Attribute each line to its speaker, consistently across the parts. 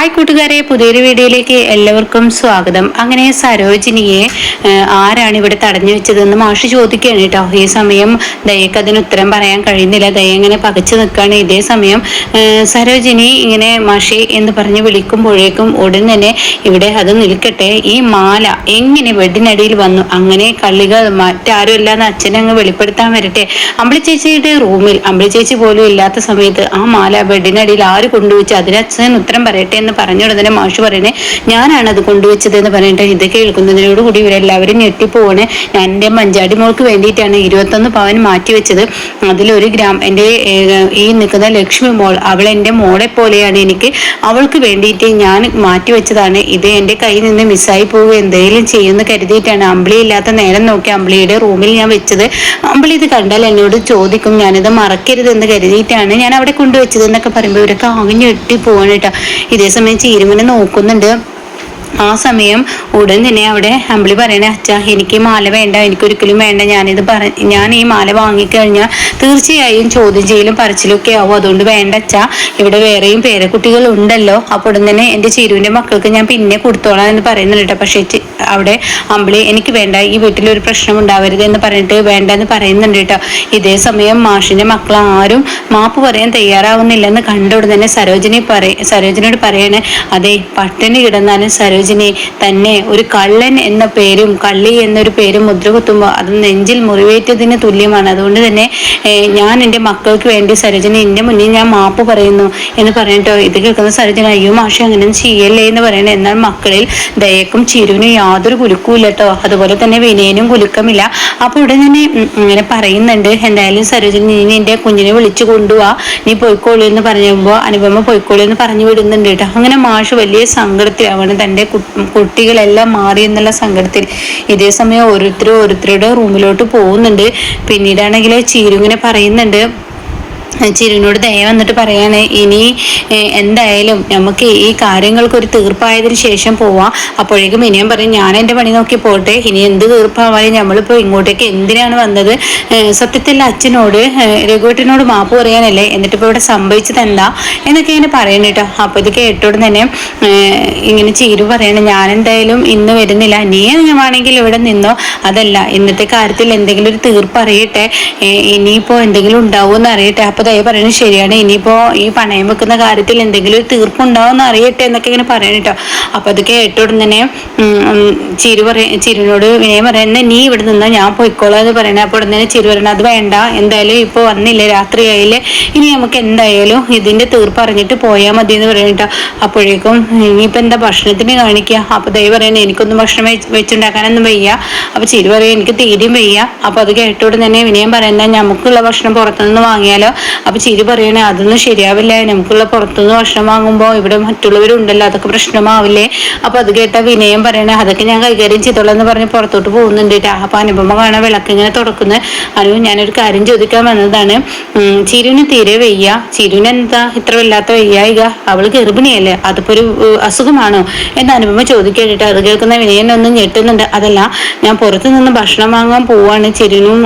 Speaker 1: Hi കൂട്ടുകാരെ പുതിയൊരു വീഡിയോയിലേക്ക് എല്ലാവർക്കും സ്വാഗതം. അങ്ങനെ സരോജിനിയെ ആരാണ് ഇവിടെ തടഞ്ഞു വെച്ചതെന്ന് മാഷി ചോദിക്കുകയാണ് കേട്ടോ. ഈ സമയം ദയക്ക് അതിന് ഉത്തരം പറയാൻ കഴിയുന്നില്ല. ദയ ഇങ്ങനെ പകച്ചു നിൽക്കുകയാണ്. ഇതേ സമയം സരോജിനി ഇങ്ങനെ മാഷി എന്ന് പറഞ്ഞ് വിളിക്കുമ്പോഴേക്കും ഉടൻ തന്നെ ഇവിടെ അത് നിൽക്കട്ടെ. ഈ മാല എങ്ങനെ വെഡിനടിയിൽ വന്നു? അങ്ങനെ കള്ളികൾ മറ്റാരും ഇല്ലാന്ന് അച്ഛനെ അങ്ങ് വെളിപ്പെടുത്താൻ വരട്ടെ. അമ്പിളി ചേച്ചിയുടെ റൂമിൽ അമ്പിളി ചേച്ചി പോലും ഇല്ലാത്ത സമയത്ത് ആ മാല ബെഡിനടിയിൽ ആര് കൊണ്ടുവച്ച്? അതിന് അച്ഛൻ ഉത്തരം പറയട്ടെ എന്ന് പറഞ്ഞു ഉടനെ മാഷ് പറയണേ ഞാനാണ് അത് കൊണ്ടുവച്ചത് എന്ന് പറഞ്ഞിട്ട് ഇത് കേൾക്കുന്നതിനോട് കൂടി ഇവരെല്ലാവരും ഞെട്ടിപ്പോവാണ്. ഞാൻ എന്റെ മഞ്ചാടി മോൾക്ക് വേണ്ടിയിട്ടാണ് ഇരുപത്തൊന്ന് പവൻ മാറ്റി വെച്ചത് അതിലൊരു ഗ്രാം എന്റെ ഈ നിൽക്കുന്ന ലക്ഷ്മി മോൾ അവൾ എന്റെ മോളെ പോലെയാണ് എനിക്ക്. അവൾക്ക് വേണ്ടിയിട്ട് ഞാൻ മാറ്റി വെച്ചതാണ് ഇത് എന്റെ കയ്യിൽ നിന്ന് മിസ്സായി പോകുക എന്തെങ്കിലും ചെയ്യുമെന്ന് കരുതിയിട്ടാണ്. അമ്പിളി ഇല്ലാത്ത നേരം നോക്കി അമ്പിളിയുടെ റൂമിൽ ഞാൻ വെച്ചത്. അമ്പിളി ഇത് കണ്ടാൽ എന്നോട് ചോദിക്കും ഞാനിത് മറക്കരുത് എന്ന് കരുതിയിട്ടാണ് ഞാൻ അവിടെ കൊണ്ടുവച്ചത് എന്നൊക്കെ പറയുമ്പോൾ ഇവരൊക്കെ ആകെ ഞെട്ടി പോവാണ് ഇതേ സമയം ചീരുമനെ നോക്കുന്നുണ്ട്. ആ സമയം ഉടൻ തന്നെ അവിടെ അമ്പിളി പറയണേ അച്ഛ എനിക്ക് മാല വേണ്ട എനിക്കൊരിക്കലും വേണ്ട. ഞാനിത് പറ ഞാൻ ഈ മാല വാങ്ങിക്കഴിഞ്ഞാൽ തീർച്ചയായും ചോദ്യം ചെയ്യലും പറച്ചിലും ഒക്കെ ആവും. അതുകൊണ്ട് വേണ്ട അച്ഛ. ഇവിടെ വേറെയും പേരക്കുട്ടികൾ ഉണ്ടല്ലോ. അപ്പോൾ ഉടൻ തന്നെ എന്റെ ചിരുവിന്റെ മക്കൾക്ക് ഞാൻ പിന്നെ കൊടുത്തോളാം എന്ന് പറയുന്നുണ്ട് പക്ഷേ അവിടെ അമ്പിളി എനിക്ക് വേണ്ട ഈ വീട്ടിൽ ഒരു പ്രശ്നം ഉണ്ടാവരുത് എന്ന് പറഞ്ഞിട്ട് വേണ്ട എന്ന് പറയുന്നുണ്ട് കേട്ടോ. ഇതേ സമയം മാഷിന്റെ മക്കൾ ആരും മാപ്പ് പറയാൻ തയ്യാറാവുന്നില്ലെന്ന് കണ്ട ഉടൻ തന്നെ സരോജിനി പറയ സരോജിനോട് പറയണേ അതെ പട്ടിണി കിടന്നാലും സരോജിനി തന്നെ ഒരു കള്ളൻ എന്ന പേരും കള്ളി എന്നൊരു പേരും മുദ്ര കുത്തുമ്പോൾ അത് നെഞ്ചിൽ മുറിവേറ്റതിന് തുല്യമാണ്. അതുകൊണ്ട് തന്നെ ഞാൻ എന്റെ മക്കൾക്ക് വേണ്ടി സരോജിനി എന്റെ മുന്നിൽ ഞാൻ മാപ്പ് പറയുന്നു എന്ന് പറഞ്ഞിട്ടോ? ഇത് കേൾക്കുന്ന സരോജിനി അയ്യോ മാഷെ അങ്ങനെ ചെയ്യല്ലേ എന്ന് പറയണേ. എന്നാൽ മക്കളിൽ ദയക്കും ചിരുവിനും യാതൊരു കുലുക്കുമില്ല കേട്ടോ അതുപോലെ തന്നെ വിനയനും കുലുക്കമില്ല. അപ്പോൾ ഇവിടെ തന്നെ ഇങ്ങനെ പറയുന്നുണ്ട്. എന്തായാലും സരോജിനി നീ നിന്റെ കുഞ്ഞിനെ വിളിച്ചു കൊണ്ടുപോവാ നീ പോയിക്കോളൂ എന്ന് പറഞ്ഞപ്പോൾ അനുപമ പോയിക്കോളൂ എന്ന് പറഞ്ഞു വിടുന്നുണ്ട് കേട്ടോ. അങ്ങനെ മാഷ് വലിയ സങ്കടത്തിലാവാണ് തന്റെ കുട്ടികളെല്ലാം മാറി എന്നുള്ള സങ്കടത്തിൽ ഇതേ സമയം ഓരോരുത്തരും ഓരോരുത്തരുടെ റൂമിലോട്ട് പോകുന്നുണ്ട്. പിന്നീടാണെങ്കിൽ ചീരുങ്ങനെ പറയുന്നുണ്ട്. ചിരുനോട് ദയ വന്നിട്ട് പറയാണ് ഇനി എന്തായാലും നമുക്ക് ഈ കാര്യങ്ങൾക്ക് ഒരു തീർപ്പായതിനു ശേഷം പോവാം. അപ്പോഴേക്കും ഇനിയും പറയും ഞാൻ എന്റെ പണി നോക്കി പോട്ടെ. ഇനി എന്ത് തീർപ്പാവാനും നമ്മളിപ്പോൾ ഇങ്ങോട്ടേക്ക് എന്തിനാണ് വന്നത്? സത്യത്തിൽ അച്ഛനോട് രഘുവേട്ടനോട് മാപ്പ് പറയാനല്ലേ? എന്നിട്ട് ഇപ്പോൾ ഇവിടെ സംഭവിച്ചത് എന്താ എന്നൊക്കെ ഇങ്ങനെ പറയണ കേട്ടോ. അപ്പോൾ ഇത് കേട്ടോട് തന്നെ ഇങ്ങനെ ചീരു പറയണം ഞാൻ എന്തായാലും ഇന്ന് വരുന്നില്ല. നീ വേണമെങ്കിൽ ഇവിടെ നിന്നോ? അതല്ല ഇന്നത്തെ കാര്യത്തിൽ എന്തെങ്കിലും ഒരു തീർപ്പ് അറിയട്ടെ. ഇനിയിപ്പോൾ എന്തെങ്കിലും ഉണ്ടാവുമെന്ന് അറിയട്ടെ. അപ്പോൾ ദയ പറയുന്നത് ശരിയാണ്. ഇനിയിപ്പോ ഈ പണയം വെക്കുന്ന കാര്യത്തിൽ എന്തെങ്കിലും ഒരു തീർപ്പുണ്ടാവുമെന്ന് അറിയട്ടെ എന്നൊക്കെ ഇങ്ങനെ പറയണം കേട്ടോ. അപ്പോൾ അത് കേട്ടോടും തന്നെ ചിരു പറയ ചിരുവിനോട് വിനയം പറയുന്നത് നീ ഇവിടെ നിന്നാ ഞാൻ പോയിക്കോളാം എന്ന് പറയണേ. അപ്പോൾ ഉടനെ ചിരു പറയണത് അത് വേണ്ട എന്തായാലും ഇപ്പോൾ വന്നില്ലേ രാത്രിയായില്ലേ ഇനി നമുക്ക് എന്തായാലും ഇതിന്റെ തീർപ്പ് അറിഞ്ഞിട്ട് പോയാൽ മതി എന്ന് പറയട്ടോ അപ്പോഴേക്കും ഇനിയിപ്പോൾ എന്താ ഭക്ഷണത്തിന് കാണിക്കുക അപ്പോൾ ദൈവം പറയുന്നത് എനിക്കൊന്നും ഭക്ഷണം വെച്ചുണ്ടാക്കാനൊന്നും വയ്യ. അപ്പോൾ ചിരു പറയും എനിക്ക് തീരെയും വയ്യ. അപ്പോൾ അത് കേട്ടോട് തന്നെ വിനയം പറയുന്നത് നമുക്കുള്ള ഭക്ഷണം പുറത്തുനിന്ന് വാങ്ങിയാലോ? അപ്പൊ ചിരി പറയണേ അതൊന്നും ശരിയാവില്ല. നമുക്കുള്ള പുറത്തുനിന്ന് ഭക്ഷണം വാങ്ങുമ്പോൾ ഇവിടെ മറ്റുള്ളവരുണ്ടല്ലോ അതൊക്കെ പ്രശ്നമാവില്ലേ? അപ്പൊ അത് കേട്ട വിനയം പറയണേ അതൊക്കെ ഞാൻ കൈകാര്യം ചെയ്തോളാം എന്ന് പറഞ്ഞ് പുറത്തോട്ട് പോകുന്നുണ്ട് അപ്പൊ അനുപമ കാണാൻ വിളക്ക് ഇങ്ങനെ തുടക്കുന്നത് അനു ഞാനൊരു കാര്യം ചോദിക്കാൻ വന്നതാണ്. ചിരുവിന് തീരെ വയ്യ. ചിരുവിന് എന്താ ഇത്ര വല്ലാത്ത വയ്യായിക? അവൾ ഗർഭിണിയല്ലേ? അതിപ്പോ ഒരു അസുഖമാണോ? എന്ന് അനുപമ ചോദിക്കേണ്ടിട്ട് അത് കേൾക്കുന്ന വിനയനൊന്നും ഞെട്ടുന്നുണ്ട്. അതല്ല ഞാൻ പുറത്തു നിന്ന് ഭക്ഷണം വാങ്ങാൻ പോവാണ്. ചിരുവിനും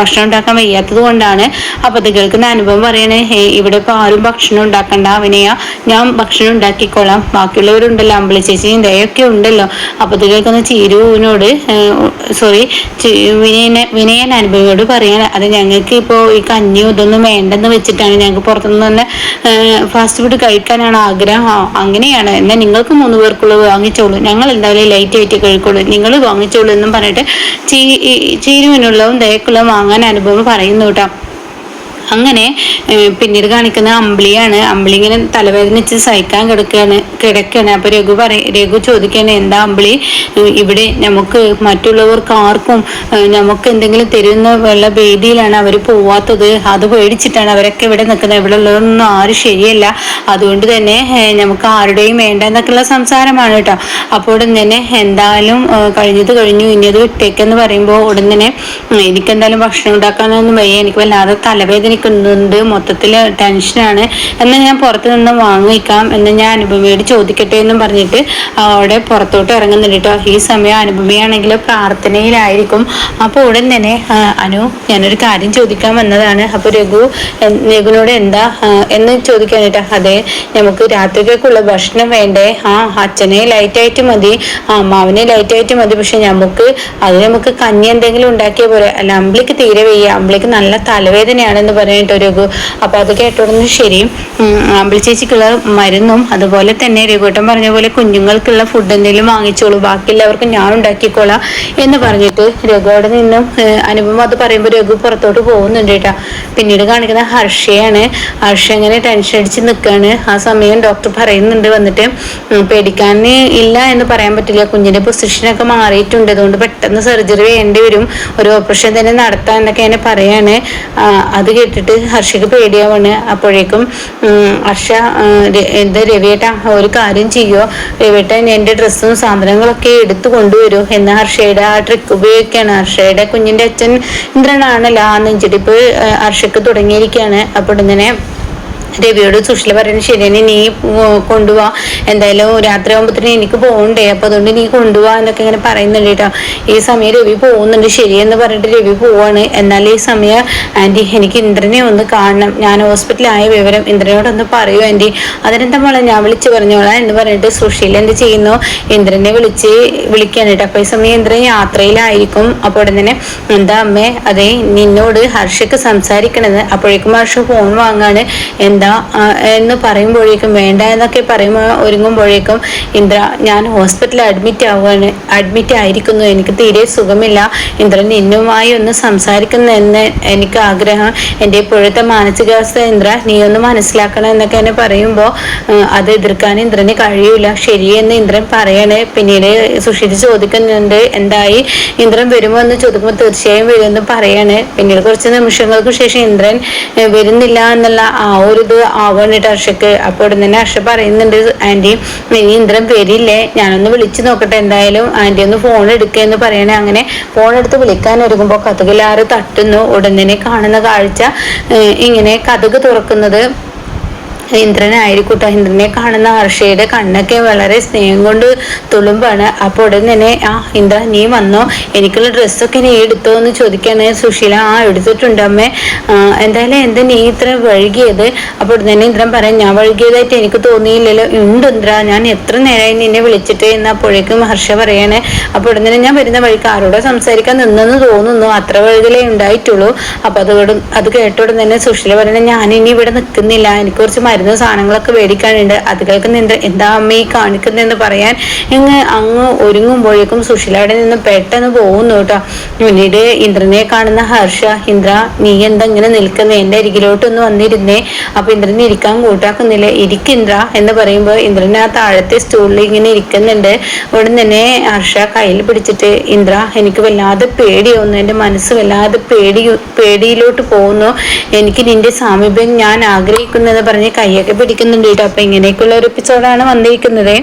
Speaker 1: ഭക്ഷണം ഉണ്ടാക്കാൻ വയ്യാത്തത് കൊണ്ടാണ്. അപ്പൊ അത് കേൾക്കുന്ന അനുഭവം? പറയണേ ഹേ ഇവിടെ ഇപ്പൊ ആരും ഭക്ഷണം ഉണ്ടാക്കണ്ട. അവനെയാ ഞാൻ ഭക്ഷണം ഉണ്ടാക്കിക്കോളാം. ബാക്കിയുള്ളവരുണ്ടല്ലോ അമ്പിളി ചേച്ചിയും ദയൊക്കെ ഉണ്ടല്ലോ. അപ്പൊ ഇത് ചീരുവിനോട് സോറി വിനയനെ വിനയൻ അനുഭവിയോട് പറയണേ അത് ഞങ്ങൾക്ക് ഇപ്പോ ഈ കഞ്ഞിയും ഇതൊന്നും വേണ്ടെന്ന് വെച്ചിട്ടാണ് ഞങ്ങൾക്ക് പുറത്തുനിന്ന് തന്നെ ഫാസ്റ്റ് ഫുഡ് കഴിക്കാനാണ് ആഗ്രഹം. അങ്ങനെയാണ്. എന്നാൽ നിങ്ങൾക്ക് മൂന്ന് പേർക്കുള്ളത് വാങ്ങിച്ചോളൂ. ഞങ്ങൾ എന്തായാലും ലൈറ്റ് ആയിട്ട് കഴിക്കോളൂ. നിങ്ങൾ വാങ്ങിച്ചോളൂ എന്നും പറഞ്ഞിട്ട് ചീ ചീരുവിനുള്ളതും ദയക്കുള്ളതും വാങ്ങാൻ അനുഭവം പറയുന്നു കേട്ടോ. അങ്ങനെ പിന്നീട് കാണിക്കുന്ന അമ്പിളിയാണ്. അമ്പിളി ഇങ്ങനെ തലവേദനിച്ച് സഹിക്കാൻ കിടക്കുകയാണ്. കിടക്കുകയാണ് അപ്പൊ രഘു പറ രഘു ചോദിക്കണ എന്താ അമ്പിളി? ഇവിടെ നമുക്ക് മറ്റുള്ളവർക്ക് ആർക്കും നമുക്ക് എന്തെങ്കിലും തരുന്ന വെള്ള ഭേദിയിലാണ് അവർ പോവാത്തത്. അത് പേടിച്ചിട്ടാണ് അവരൊക്കെ ഇവിടെ നിൽക്കുന്നത്. ഇവിടെ ഉള്ളതൊന്നും ആരും ശരിയല്ല. അതുകൊണ്ട് തന്നെ നമുക്ക് ആരുടെയും വേണ്ട എന്നൊക്കെയുള്ള സംസാരമാണ് കേട്ടോ. അപ്പോൾ ഉടൻ തന്നെ എന്തായാലും കഴിഞ്ഞത് കഴിഞ്ഞു. ഇനിയത് വിട്ടേക്കെന്ന് പറയുമ്പോൾ ഉടൻ തന്നെ എനിക്കെന്തായാലും ഭക്ഷണം ഉണ്ടാക്കാനൊന്നും വയ്യ. എനിക്ക് വല്ലാതെ തലവേദനിക്കുന്നുണ്ട്. മൊത്തത്തിൽ ടെൻഷനാണ്. എന്നാൽ ഞാൻ പുറത്ത് നിന്ന് വാങ്ങിക്കാം എന്ന് ഞാൻ അനുപമയോട് ചോദിക്കട്ടെ എന്നും പറഞ്ഞിട്ട് അവിടെ പുറത്തോട്ട് ഇറങ്ങുന്നുണ്ട് ഈ സമയം അനുപമയാണെങ്കിൽ പ്രാർത്ഥനയിലായിരിക്കും. അപ്പോൾ ഉടൻ തന്നെ അനു ഞാനൊരു കാര്യം ചോദിക്കാൻ വന്നതാണ്. അപ്പോൾ രഘു രഘുവിനോട് എന്താ എന്ന് ചോദിക്കാൻ കേട്ടോ അതെ നമുക്ക് രാത്രിക്കുള്ള ഭക്ഷണം വേണ്ടേ? ആ അച്ഛനെ ലൈറ്റായിട്ട് മതി. ആ അമ്മാവിനെ ലൈറ്റായിട്ട് മതി. പക്ഷെ നമുക്ക് അത് നമുക്ക് കഞ്ഞി എന്തെങ്കിലും ഉണ്ടാക്കിയ പോലെ അല്ല അമ്പിളിക്ക് തീരെ വയ്യ. അമ്പിളിക്ക് നല്ല തലവേദനയാണെന്ന് പറഞ്ഞിട്ട് രഘു. അപ്പൊ അത് കേട്ടോടൊന്നും ശരി. അമ്പിളി ചേച്ചിക്കുള്ള മരുന്നും അതുപോലെ തന്നെ രഘുട്ടൻ പറഞ്ഞ പോലെ കുഞ്ഞുങ്ങൾക്കുള്ള ഫുഡ് എന്തെങ്കിലും വാങ്ങിച്ചോളൂ. ബാക്കിയുള്ളവർക്ക് ഞാൻ ഉണ്ടാക്കിക്കോളാം എന്ന് പറഞ്ഞിട്ട് രഘു അവിടെ നിന്നും അനുഭവം അത് പറയുമ്പോൾ രഘു പുറത്തോട്ട് പോകുന്നുണ്ട് കേട്ടാ. പിന്നീട് കാണിക്കുന്ന ഹർഷയാണ്. ഹർഷ ഇങ്ങനെ ടെൻഷൻ അടിച്ച് നിൽക്കുകയാണ് ആ സമയം ഡോക്ടർ പറയുന്നുണ്ട് വന്നിട്ട് പേടിക്കാൻ ഇല്ല എന്ന് പറയാൻ പറ്റില്ല. കുഞ്ഞിന്റെ പൊസിഷനൊക്കെ മാറിയിട്ടുണ്ട്. അതുകൊണ്ട് പെട്ടെന്ന് സർജറി വേണ്ടി വരും. ഒരു ഓപ്പറേഷൻ തന്നെ നടത്താൻ എന്നൊക്കെ എന്നെ പറയാണ്. അത് കേട്ടിട്ട് ഹർഷയ്ക്ക് പേടിയാവാണ്. അപ്പോഴേക്കും ഹർഷ എന്താ രവിയേട്ടാ കാര്യം ചെയ്യോ? ഇവിടെ എന്റെ ഡ്രസ്സും സാധനങ്ങളൊക്കെ എടുത്തു കൊണ്ടുവരൂ എന്ന് ഹർഷയുടെ ആ ട്രിക്ക് ഉപയോഗിക്കുകയാണ്. ഹർഷയുടെ കുഞ്ഞിന്റെ അച്ഛൻ ഇന്ദ്രനാണല്ലോ ആ നെഞ്ചിടിപ്പ് ഹർഷയ്ക്ക് തുടങ്ങിയിരിക്കുകയാണ്. അപ്പോൾ ഇങ്ങനെ രവിയോട് സുഷില പറയുന്നത് ശരിയാണ് നീ കൊണ്ടുപോവാ എന്തായാലും രാത്രി ആകുമ്പോഴത്തേനും എനിക്ക് പോകണ്ടേ അപ്പൊ അതുകൊണ്ട് നീ കൊണ്ടുപോവാ എന്നൊക്കെ ഇങ്ങനെ പറയുന്നുണ്ട് കേട്ടോ. ഈ സമയം രവി പോകുന്നുണ്ട്. ശരിയെന്ന് പറഞ്ഞിട്ട് രവി പോവാണ്. എന്നാൽ ഈ സമയം ആന്റി എനിക്ക് ഇന്ദ്രനെ ഒന്ന് കാണണം. ഞാൻ ഹോസ്പിറ്റലായ വിവരം ഇന്ദ്രനോടൊന്ന് പറയൂ ആന്റി അതിനെന്താ മോളെ? ഞാൻ വിളിച്ചു പറഞ്ഞോളാം എന്ന് പറഞ്ഞിട്ട് സുശീല എന്ത് ചെയ്യുന്നു? ഇന്ദ്രനെ വിളിച്ച് വിളിക്കാൻ കേട്ടോ. അപ്പൊ ഈ സമയം ഇന്ദ്രൻ യാത്രയിലായിരിക്കും. അപ്പോൾ ഉടനെ തന്നെ എന്താ അമ്മേ? അതെ നിന്നോട് ഹർഷക്ക് സംസാരിക്കണത്. അപ്പോഴേക്കും ഹർഷ ഫോൺ വാങ്ങാണ്. എന്താ എന്ന് പറയുമ്പോഴേക്കും വേണ്ട എന്നൊക്കെ പറയുമ്പോൾ ഒരുങ്ങുമ്പോഴേക്കും ഇന്ദ്ര ഞാൻ ഹോസ്പിറ്റലിൽ അഡ്മിറ്റ് ആവുകയാണ് അഡ്മിറ്റ് ആയിരിക്കുന്നു. എനിക്ക് തീരെ സുഖമില്ല. ഇന്ദ്രൻ നിന്നുമായി ഒന്ന് സംസാരിക്കുന്നതെന്ന് എനിക്ക് ആഗ്രഹം. എന്റെ ഇപ്പോഴത്തെ മാനസികാവസ്ഥ ഇന്ദ്ര നീ ഒന്ന് മനസ്സിലാക്കണം എന്നൊക്കെ എന്നെ പറയുമ്പോൾ അത് എതിർക്കാൻ ഇന്ദ്രന് കഴിയൂല. ശരിയെന്ന് ഇന്ദ്രൻ പറയണേ. പിന്നീട് സുഷിത് ചോദിക്കുന്നുണ്ട് എന്തായി? ഇന്ദ്രൻ വരുമോ എന്ന് ചോദിക്കുമ്പോൾ തീർച്ചയായും വരുമെന്ന് പറയണേ. പിന്നീട് കുറച്ച് നിമിഷങ്ങൾക്ക് ശേഷം ഇന്ദ്രൻ വരുന്നില്ല എന്നുള്ള ആ ഒരു ഇത് ആവാനിട്ട് ഹർഷക്ക് അപ്പൊ ഇവിടെ തന്നെ ഹർഷ പറയുന്നുണ്ട് ആന്റി ഇനി ഇന്ദ്രൻ വരില്ലേ? ഞാനൊന്ന് വിളിച്ചു നോക്കട്ടെ എന്തായാലും. ആന്റി ഒന്ന് ഫോൺ എടുക്കുകയെന്ന് പറയണേ. അങ്ങനെ ഫോൺ എടുത്ത് വിളിക്കാൻ ഒരുങ്ങുമ്പോൾ കഥകിലാറ് തട്ടുന്നു? ഉടനെ കാണുന്ന കാഴ്ച ഇങ്ങനെ കഥക് തുറക്കുന്നത്. ഇന്ദ്രനായിരിക്കട്ടോ ഇന്ദ്രനെ കാണുന്ന ഹർഷയുടെ കണ്ണൊക്കെ വളരെ സ്നേഹം കൊണ്ട് തുളുമ്പാണ്. അപ്പോൾ ഉടൻ തന്നെ ആ ഇന്ദ്ര നീ വന്നോ? എനിക്കുള്ള ഡ്രസ്സൊക്കെ നീ എടുത്തോ എന്ന് ചോദിക്കാണ് സുശീല. ആ എടുത്തിട്ടുണ്ട് അമ്മേ. എന്തായാലും എന്താ നീ ഇത്ര വഴുകിയത്? അപ്പോൾ തന്നെ ഇന്ദ്രൻ പറയാം ഞാൻ വഴുകിയതായിട്ട് എനിക്ക് തോന്നിയില്ലല്ലോ. ഉണ്ട് ഇന്ദ്ര ഞാൻ എത്ര നേരമായി നിന്നെ വിളിച്ചിട്ട്? എന്ന് അപ്പോഴേക്കും ഹർഷ പറയാണ്. അപ്പോൾ തന്നെ ഞാൻ വരുന്ന വഴിക്ക് ആരോടോ സംസാരിക്കാൻ നിന്നെന്ന് തോന്നുന്നു. അത്ര വഴുകലേ ഉണ്ടായിട്ടുള്ളൂ. അപ്പൊ അതോടും അത് കേട്ടോടെ തന്നെ സുശീല പറയണേ ഞാൻ ഇനി ഇവിടെ നിൽക്കുന്നില്ല. എനിക്ക് കുറച്ച് മരുന്ന് സാധനങ്ങളൊക്കെ മേടിക്കാനുണ്ട്. അത് കേൾക്കുന്ന എന്താ അമ്മ ഈ കാണിക്കുന്നതെന്ന് പറയാൻ ഇങ്ങ് അങ്ങ് ഒരുങ്ങുമ്പോഴേക്കും സുശീലയുടെ നിന്ന് പെട്ടെന്ന് പോകുന്നു കേട്ടോ. പിന്നീട് ഇന്ദ്രനെ കാണുന്ന ഹർഷ ഇന്ദ്ര നീ എന്താ ഇങ്ങനെ നിൽക്കുന്നത് എന്റെ അരികിലോട്ടൊന്ന് വന്നിരുന്നേ. അപ്പൊ ഇന്ദ്രനെ ഇരിക്കാൻ കൂട്ടാക്കുന്നില്ല. ഇരിക്കിന്ദ്ര എന്ന് പറയുമ്പോൾ ഇന്ദ്രൻ ആ താഴത്തെ സ്റ്റൂളിൽ ഇങ്ങനെ ഇരിക്കുന്നുണ്ട്. ഉടൻ തന്നെ ഹർഷ കയ്യിൽ പിടിച്ചിട്ട് ഇന്ദ്ര എനിക്ക് വല്ലാതെ പേടിയാവുന്നു എന്റെ മനസ്സ് വല്ലാതെ പേടി പേടിയിലോട്ട് പോകുന്നു. എനിക്ക് നിന്റെ സാമീപ്യം ഞാൻ ആഗ്രഹിക്കുന്നു എന്ന് പറഞ്ഞ് കൈയൊക്കെ പിടിക്കുന്നുണ്ട് കേട്ടോ. അപ്പൊ ഇങ്ങനെയൊക്കെയുള്ള ഒരു എപ്പിസോഡാണ് വന്നിരിക്കുന്നത്.